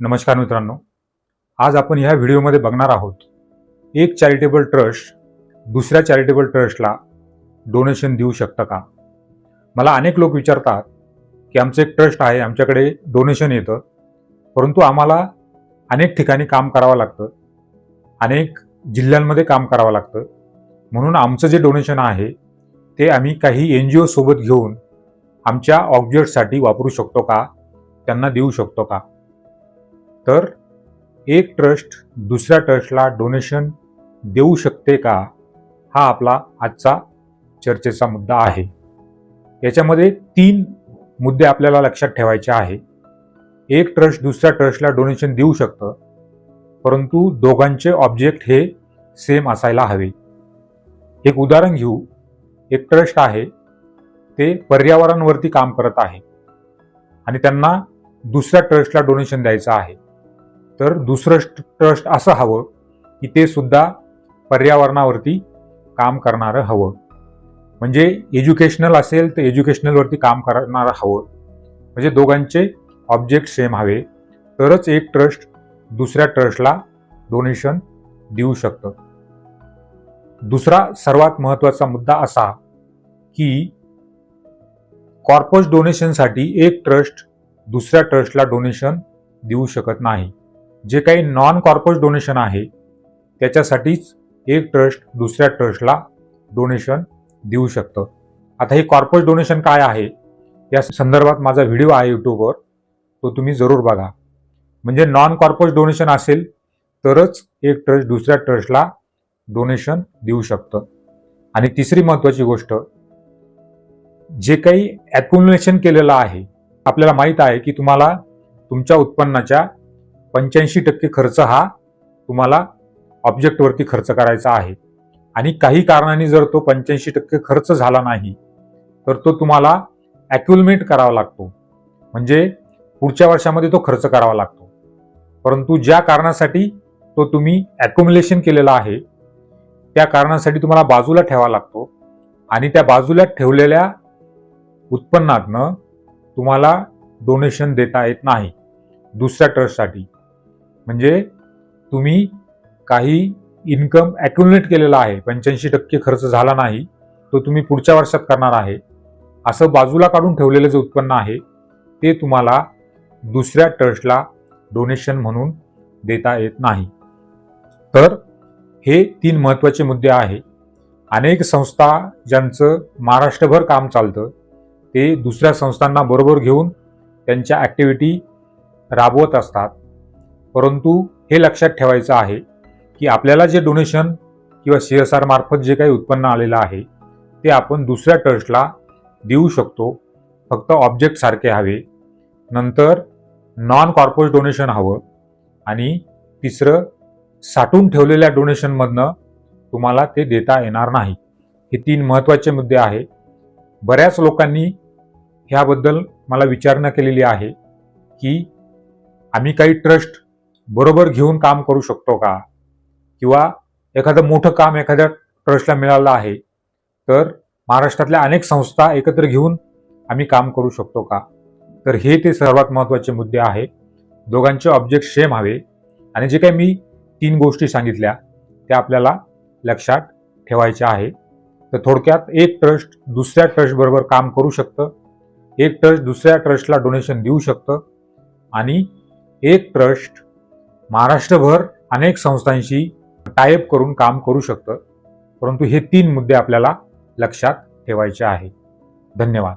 नमस्कार मित्रांनो. आज आपण ह्या व्हिडिओमध्ये बघणार आहोत एक चॅरिटेबल ट्रस्ट दुसऱ्या चॅरिटेबल ट्रस्टला डोनेशन देऊ शकतं का? मला अनेक लोक विचारतात की आमचं एक ट्रस्ट आहे आमच्याकडे डोनेशन येतं परंतु आम्हाला अनेक ठिकाणी काम करावं लागतं अनेक जिल्ह्यांमध्ये काम करावं लागतं. म्हणून आमचं जे डोनेशन आहे ते आम्ही काही एन जी ओसोबत घेऊन आमच्या ऑब्जेक्टसाठी वापरू शकतो का? त्यांना देऊ शकतो का? तर एक ट्रस्ट दुसऱ्या ट्रस्टला डोनेशन देऊ शकते का? हा आपला आजचा चर्चेचा मुद्दा आहे. याच्यामध्ये तीन मुद्दे आपल्याला लक्षात ठेवायचे आहे. एक ट्रस्ट दुसऱ्या ट्रस्टला डोनेशन देऊ शकतं परंतु दोघांचे ऑब्जेक्ट हे सेम असायला हवे. एक उदाहरण घेऊ. एक ट्रस्ट आहे ते पर्यावरणावरती काम करत आहे आणि त्यांना दुसऱ्या ट्रस्टला डोनेशन द्यायचं आहे. तर दुसरं ट्रस्ट असं हवं की ते सुद्धा पर्यावरणावरती काम करणारं हवं. म्हणजे एज्युकेशनल असेल तर एज्युकेशनलवरती काम करणारं हवं. म्हणजे दोघांचे ऑब्जेक्ट सेम हवे. तरच एक ट्रस्ट दुसऱ्या ट्रस्टला डोनेशन देऊ शकतं. दुसरा सर्वात महत्त्वाचा मुद्दा असा की कॉर्पस डोनेशनसाठी एक ट्रस्ट दुसऱ्या ट्रस्टला डोनेशन देऊ शकत नाही. जे काही नॉन कॉर्पस डोनेशन आहे त्याच्यासाठीच एक ट्रस्ट दुसऱ्या ट्रस्टला डोनेशन देऊ शकतं. आता हे कॉर्पस डोनेशन काय आहे? या संदर्भात माझा व्हिडिओ आहे यूट्यूबवर तो तुम्ही जरूर बघा. म्हणजे नॉन कॉर्पस डोनेशन असेल तरच एक ट्रस्ट दुसऱ्या ट्रस्टला डोनेशन देऊ शकतं. आणि तिसरी महत्त्वाची गोष्ट जे काही ॲक्युम्युलेशन केलेलं आहे आपल्याला माहीत आहे की तुम्हाला तुमच्या उत्पन्नाच्या पंच्याऐंशी टक्के खर्च हा तुम्हाला ऑब्जेक्टवरती खर्च करायचा आहे. आणि काही कारणाने जर तो पंच्याऐंशी टक्के खर्च झाला नाही तर तो तुम्हाला ॲक्युलमेट करावा लागतो. म्हणजे पुढच्या वर्षामध्ये तो खर्च करावा लागतो. परंतु ज्या कारणासाठी तो तुम्ही ॲक्युमुलेशन केलेला आहे त्या कारणासाठी तुम्हाला बाजूला ठेवावा लागतो. आणि त्या बाजूला ठेवलेल्या उत्पन्नातनं तुम्हाला डोनेशन देता येत नाही. दुसऱ्या ट्रस्टसाठी म्हणजे तुम्ही काही इन्कम ॲक्युमुलेट केलेला आहे पंच्याऐंशी टक्के खर्च झाला नाही तो तुम्ही पुढच्या वर्षात करणार आहे असं बाजूला काढून ठेवलेलं जे उत्पन्न आहे ते तुम्हाला दुसऱ्या ट्रस्टला डोनेशन म्हणून देता येत नाही. तर हे तीन महत्त्वाचे मुद्दे आहे. अनेक संस्था ज्यांचं महाराष्ट्रभर काम चालतं ते दुसऱ्या संस्थांना बरोबर घेऊन त्यांच्या ॲक्टिव्हिटी राबवत असतात. परंतु हे लक्षात ठेवायचं आहे की आपल्याला जे डोनेशन किंवा सी एस आर मार्फत जे काही उत्पन्न आलेलं आहे ते आपण दुसऱ्या ट्रस्टला देऊ शकतो. फक्त ऑब्जेक्ट सारखे हवे. नंतर नॉन कॉर्पोरेट डोनेशन हवं आणि तिसरं साठून ठेवलेल्या डोनेशनमधनं तुम्हाला ते देता येणार नाही. हे तीन महत्त्वाचे मुद्दे आहे. बऱ्याच लोकांनी ह्याबद्दल मला विचारणा केलेली आहे की आम्ही काही ट्रस्ट बरोबर घेऊन काम करू शकतो का? किंवा एखादं मोठं काम एखाद्या ट्रस्टला मिळालं आहे तर महाराष्ट्रातल्या अनेक संस्था एकत्र घेऊन आम्ही काम करू शकतो का? तर हे ते सर्वात महत्त्वाचे मुद्दे आहे. दोघांचे ऑब्जेक्ट सेम हवे. आणि जे काही मी तीन गोष्टी सांगितल्या त्या आपल्याला लक्षात ठेवायच्या आहे. तर थोडक्यात एक ट्रस्ट दुसऱ्या ट्रस्टबरोबर काम करू शकतं. एक ट्रस्ट दुसऱ्या ट्रस्टला डोनेशन देऊ शकतं. आणि एक ट्रस्ट महाराष्ट्रभर अनेक संस्थांशी टायअप करून काम करू शकतं. परंतु हे तीन मुद्दे आपल्याला लक्षात ठेवायचे आहे. धन्यवाद.